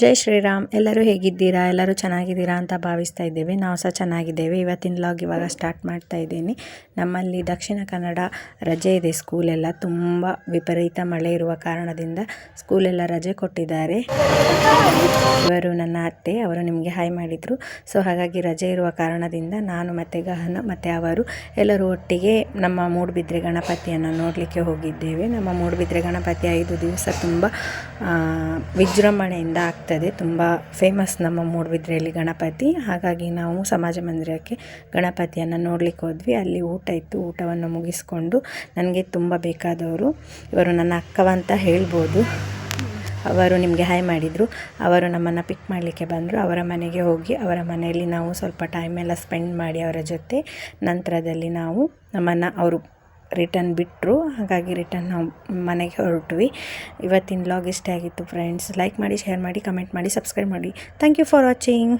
ಜೈ ಶ್ರೀರಾಮ್, ಎಲ್ಲರೂ ಹೇಗಿದ್ದೀರಾ? ಎಲ್ಲರೂ ಚೆನ್ನಾಗಿದ್ದೀರಾ ಅಂತ ಭಾವಿಸ್ತಾ ಇದ್ದೇವೆ. ನಾವು ಸಹ ಚೆನ್ನಾಗಿದ್ದೇವೆ. ಇವತ್ತಿನ ಲಾಗ್ ಇವಾಗ ಸ್ಟಾರ್ಟ್ ಮಾಡ್ತಾ ಇದ್ದೀನಿ. ನಮ್ಮಲ್ಲಿ ದಕ್ಷಿಣ ಕನ್ನಡ ರಜೆ ಇದೆ. ಸ್ಕೂಲೆಲ್ಲ ತುಂಬ ವಿಪರೀತ ಮಳೆ ಇರುವ ಕಾರಣದಿಂದ ಸ್ಕೂಲೆಲ್ಲ ರಜೆ ಕೊಟ್ಟಿದ್ದಾರೆ. ಅತ್ತೆ ಅವರು ನಿಮಗೆ ಹಾಯ್ ಮಾಡಿದರು. ಸೊ ಹಾಗಾಗಿ ರಜೆ ಇರುವ ಕಾರಣದಿಂದ ನಾನು ಮತ್ತು ಗಹನ, ಮತ್ತು ಅವರು ಎಲ್ಲರೂ ಒಟ್ಟಿಗೆ ನಮ್ಮ ಮೂಡುಬಿದ್ರೆ ಗಣಪತಿಯನ್ನು ನೋಡಲಿಕ್ಕೆ ಹೋಗಿದ್ದೇವೆ. ನಮ್ಮ ಮೂಡುಬಿದ್ರೆ ಗಣಪತಿ ಐದು ದಿವಸ ತುಂಬ ವಿಜೃಂಭಣೆಯಿಂದ ಆಗ್ತದೆ. ತುಂಬ ಫೇಮಸ್ ನಮ್ಮ ಮೂಡುಬಿದ್ರೆಯಲ್ಲಿ ಗಣಪತಿ. ಹಾಗಾಗಿ ನಾವು ಸಮಾಜ ಮಂದಿರಕ್ಕೆ ಗಣಪತಿಯನ್ನು ನೋಡಲಿಕ್ಕೆ ಹೋದ್ವಿ. ಅಲ್ಲಿ ಊಟ ಇತ್ತು. ಊಟವನ್ನು ಮುಗಿಸ್ಕೊಂಡು ನನಗೆ ತುಂಬ ಬೇಕಾದವರು. ಇವರು ನನ್ನ ಅಕ್ಕವಂತ ಹೇಳ್ಬೋದು. ಅವರು ನಿಮಗೆ ಹಾಯ್ ಮಾಡಿದರು, ಅವರು ನಮ್ಮನ್ನು ಪಿಕ್ ಮಾಡಲಿಕ್ಕೆ ಬಂದರು, ಅವರ ಮನೆಗೆ ಹೋಗಿ ಅವರ ಮನೆಯಲ್ಲಿ ನಾವು ಸ್ವಲ್ಪ ಟೈಮ್ ಎಲ್ಲ ಸ್ಪೆಂಡ್ ಮಾಡಿ ಅವರ ಜೊತೆ, ನಂತರದಲ್ಲಿ ನಾವು ನಮ್ಮನ್ನು ಅವರು ರಿಟರ್ನ್ ಬಿಟ್ಟರು ಹಾಗಾಗಿ ರಿಟರ್ನ್ ನಾವು ಮನೆಗೆ ಹೊರಟ್ವಿ. ಇವತ್ತಿನ ಲಾಗ್ ಇಷ್ಟ ಆಗಿತ್ತು ಫ್ರೆಂಡ್ಸ್ ಲೈಕ್ ಮಾಡಿ ಶೇರ್ ಮಾಡಿ ಕಮೆಂಟ್ ಮಾಡಿ ಸಬ್ಸ್ಕ್ರೈಬ್ ಮಾಡಿ. Thank you for watching